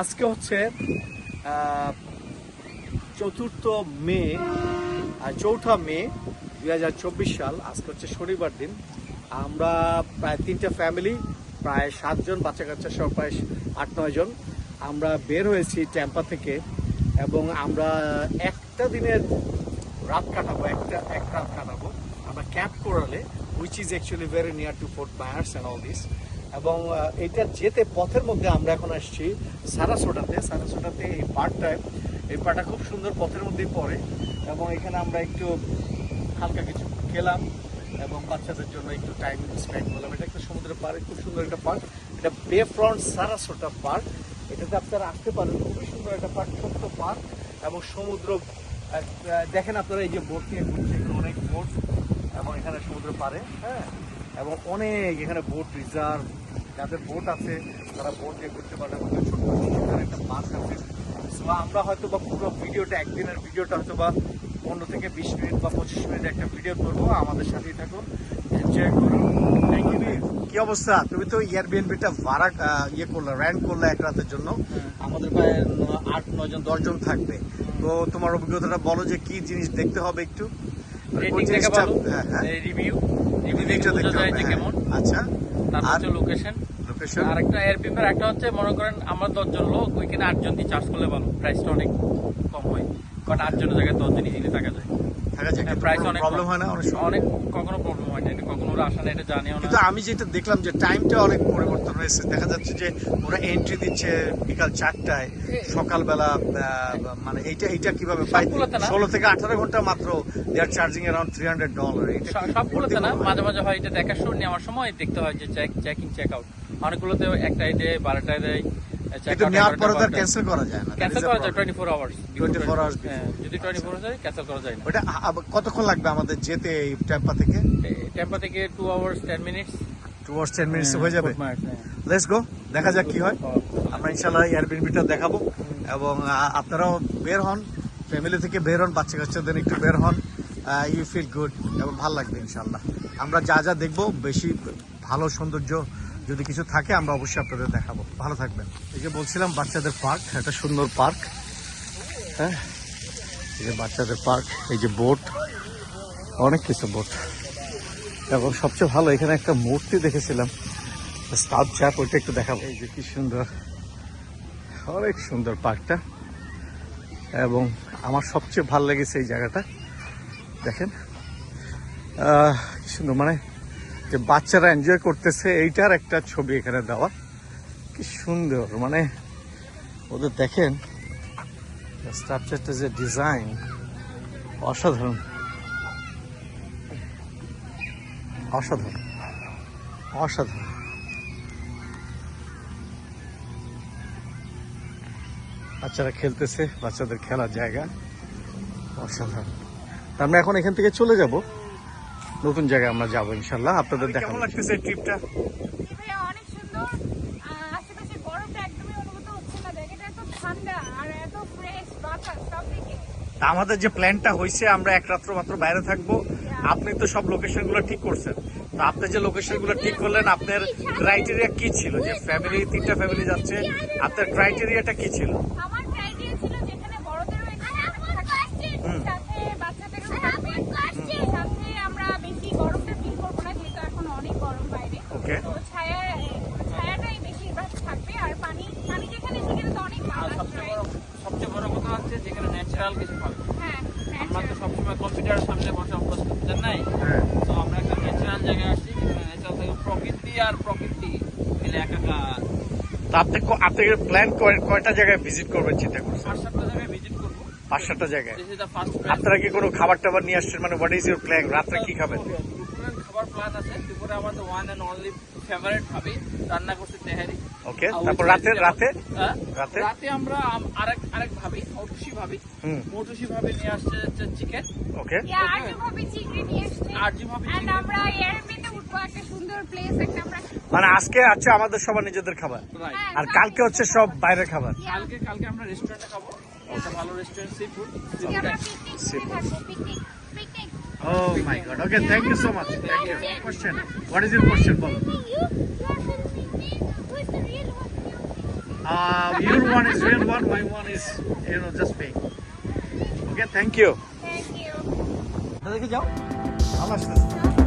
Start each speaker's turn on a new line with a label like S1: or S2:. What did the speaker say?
S1: আজকে হচ্ছে চতুর্থ মে চৌঠা মে দুই হাজার চব্বিশ সাল, আজকে হচ্ছে শনিবার দিন। আমরা প্রায় তিনটা ফ্যামিলি প্রায় সাতজন বাচ্চা কাচ্চা সহ প্রায় আট নয় জন, আমরা বের হয়েছি ট্যাম্পা থেকে এবং আমরা একটা দিনের রাত কাটাবো, একটা, এক রাত কাটাবো। আমরা ক্যাম্প করালে which is actually very near to Fort Myers and all this এবং এটা যেতে পথের মধ্যে আমরা এখন আসছি সারাসোটাতে। সারাসোটাতে এই পার্কটায় এই পার্কটা খুব সুন্দর পথের মধ্যেই পড়ে এবং এখানে আমরা একটু হালকা কিছু খেলাম এবং বাচ্চাদের জন্য একটু টাইম স্পেন্ড করলাম। এটা একটা সমুদ্রের পার্ক খুব সুন্দর একটা পার্ক এটা বে ফ্রন্ট সারাসোটা পার্ক এটাতে আপনারা আসতে পারেন। খুবই সুন্দর একটা পার্ক ছোট্ট পার্ক এবং সমুদ্র দেখেন আপনারা এই যে বোট নিয়ে ঘুরছে অনেক বোট এবং এখানে সমুদ্র পারে হ্যাঁ? এবং অনেক এখানে বোট রিজার্ভ যাদের বোট আছে তারা বোট নিয়ে ঘুরতে পারে এবং ছোট একটা পার্ক আছে। সো আমরা হয়তো বা পুরো ভিডিওটা একদিনের ভিডিওটা হয়তো বা পনেরো থেকে বিশ মিনিট বা পঁচিশ মিনিট একটা ভিডিও করব। আমাদের সাথেই থাকুন। এনজয় করুন। কি অবস্থা? তুমি তো এয়ারবিএনবিটা ভাড়া ইয়ে করলে র্যান্ট করলে এক রাতের জন্য। আমাদের প্রায় আট নয় জন দশ জন থাকবে। তো তোমার অভিজ্ঞতাটা বলো যে কি জিনিস দেখতে হবে একটু? হ্যাঁ, হ্যাঁ।
S2: রিভিউ
S1: দেখতে হবে, হ্যাঁ।
S2: কেমন?
S1: আচ্ছা।
S2: তারপর হচ্ছে লোকেশন
S1: লোকেশন
S2: আর একটা এয়ারপিএম এর একটা হচ্ছে মনে করেন আমরা দশজন লোক ওইখানে আটজন দিয়ে চার্জ করলে ভালো। প্রাইসটা অনেক কম হয় বাট আটজনের জায়গায় দশজন ইজিলি থাকা যায়।
S1: থাকা যায়
S2: প্রাইস অনেক
S1: প্রবলেম হয় না অনেক
S2: অনেক কখনো প্রবলেম হয় না কখনো ওরা আসা না এটা জানেও না
S1: কিন্তু আমি যেটা দেখলাম যে টাইমটা অনেক পরিবর্তন হয়েছে। দেখা যাচ্ছে যে ওরা এন্ট্রি দিচ্ছে বিকাল চারটায় সকালবেলা মানে এইটা এইটা কীভাবে পাই। ষোলো থেকে আঠারো ঘণ্টা মাত্র they are charging around three hundred
S2: dollar সবগুলোতে না? মাঝে মাঝে হয় এটা দেখার শুরু নেওয়ার সময় দেখতে হয় যে চেক চেকিং চেক আউট অনেকগুলোতে একটাই দেয় বারোটায় দেয়
S1: কিন্তু নেওয়ার পরে তো আর ক্যান্সেল করা যায় না।
S2: ক্যান্সেল করা যায়
S1: problem.
S2: Twenty four hours
S1: 24 hours before.
S2: হ্যাঁ, যদি টোয়েন্টি ফোর হয় ক্যান্সেল করা যায় না।
S1: ওটা কতক্ষণ লাগবে আমাদের যেতে এই ট্যাম্পা থেকে?
S2: টেম্পা থেকে two hours ten minutes
S1: two hours ten minutes হয়ে যাবে?
S2: হ্যাঁ।
S1: লেটস গো দেখা যাক কি হয়। আমরা ইনশাল্লাহ এয়ারবিনবিটা দেখাবো। এবং আপনারাও বের হন। ফ্যামিলি থেকে বের হন বাচ্চা কাচ্চাদের একটু বের হন। ইউ ফিল গুড এবং ভালো লাগবে ইনশাল্লাহ আমরা যা যা দেখব বেশি ভালো সৌন্দর্য যদি কিছু থাকে আমরা অবশ্যই আপনাদের দেখাবো। ভালো থাকবেন। যে বলছিলাম বাচ্চাদের পার্ক, একটা সুন্দর পার্ক। হ্যাঁ? এই যে বাচ্চাদের পার্ক, এই যে বোট, অনেক কিছু বোট। এবং সবচেয়ে ভালো, এখানে একটা মূর্তি দেখেছিলাম। স্টাফ চ্যাপ, ওইটা একটু দেখাবো। এই যে কি সুন্দর। অনেক সুন্দর পার্কটা। এবং আমার সবচেয়ে ভালো লেগেছে এই জায়গাটা। দেখেন। কি সুন্দর মানে যে বাচ্চারা এনজয় করতেছে, এইটার একটা ছবি এখানে দেওয়া। কি সুন্দর মানে ওদের দেখেন স্ট্রাকচারটা যে ডিজাইন অসাধারণ। অসাধারণ অসাধারণ। বাচ্চারা খেলতেছে বাচ্চাদের খেলার জায়গা অসাধারণ। আমরা এখন এখান থেকে চলে যাব। নতুন জায়গায় আমরা যাব ইনশাল্লাহ আপনাদের দেখা লাগতেছে ট্রিপটা
S3: ভাইয়া অনেক সুন্দর আহ, আশেপাশে বরফটা একদমই অনুভূত হচ্ছে না জায়গাটা এত ঠান্ডা আর এত ফ্রেশ বাতাস সব দিকে
S1: তা আমাদের যে প্ল্যানটা হয়েছে, আমরা এক রাত্র মাত্র বাইরে থাকব। আপনি তো সব লোকেশনগুলো ঠিক করছেন। তো আপনি যে লোকেশনগুলো ঠিক করলেন, আপনার ক্রাইটেরিয়া কি ছিল? যে ফ্যামিলি তিনটা ফ্যামিলি যাচ্ছে, আপনার ক্রাইটেরিয়াটা কি ছিল
S3: আমার ক্রাইটেরিয়া ছিল যেখানে বড়দেরও এক্সাইটমেন্ট থাকবে সাথে বাচ্চাদেরও থাকবে সাথে আমরা বেশি গরমটা ফিল করব না যেহেতু এখন অনেক গরম বাইরে
S1: ওকে
S3: তো ছায়া ছায়াটাই বেশিরভাগ থাকবে আর পানি পানি যেখানে সেখানে তো অনেক
S2: আর
S3: বাতাস
S2: সবচেয়ে
S3: right?
S2: বড় সবচেয়ে বড় কথা হচ্ছে যেখানে ন্যাচারাল কিছু পাবে।
S3: হ্যাঁ
S2: আমরা তো সবসময় কম্পিউটারের সামনে বসে অভ্যস্ত বুঝেন নাই।
S1: হ্যাঁ।
S2: তো আমরা একটা ন্যাচারাল জায়গায় আসছি ন্যাচারাল থেকে প্রকৃতি আর প্রকৃতি মিলে একাকার
S1: আপনি ক- আপনি প্ল্যান কয়টা জায়গায় ভিজিট করবেন চিন্তা করছেন?
S2: পাঁচ সাতটা জায়গায় ভিজিট করব।
S1: পাঁচ সাতটা জায়গায়? আপনারা কি কোনো খাবার টাবার নিয়ে আসছেন? মানে হোয়াট ইজ ইউর প্ল্যান রাত্রে কি খাবেন?
S2: দুপুরের খাবার প্ল্যান আছে। দুপুরে আমাদের ওয়ান অ্যান্ড অনলি ফেভারিট ভাবে রান্না করছে তেহারি।
S1: ওকে তারপর রাতে রাতে?
S2: হ্যাঁ?
S1: রাতে?
S2: রাতে আমরা আরেক আরেক ভাবি মটুসি ভাবি।
S1: হুম।
S2: মটুসি ভাবে নিয়ে আসছে হচ্ছে চিকেন
S1: ওকে
S3: আরজু ভাবি চিংড়ি নিয়ে এসছে।
S2: আরজু ভাবি চিংড়ি।
S3: আমরা এয়ারমেতে উঠবো একটা সুন্দর প্লেস একটা আমরা
S1: মানে আজকে আছে আমাদের সবার নিজেদের খাবার।
S3: হ্যাঁ,
S1: আর কালকে হচ্ছে সব বাইরের খাবার।
S2: কালকে কালকে আমরা রেস্টুরেন্টে খাব। একটা ভালো রেস্টুরেন্ট সি ফুড
S3: আজকে আমরা
S1: Oh my god. Okay, thank you so much. Thank you. Question. What is your question, বলো?
S3: You, you are from Who is the real one?
S1: Uh, your one is real one, my one is, you know, just fake. Okay, thank you.
S3: Thank you
S1: দেখে যাও ভালো আসতেছে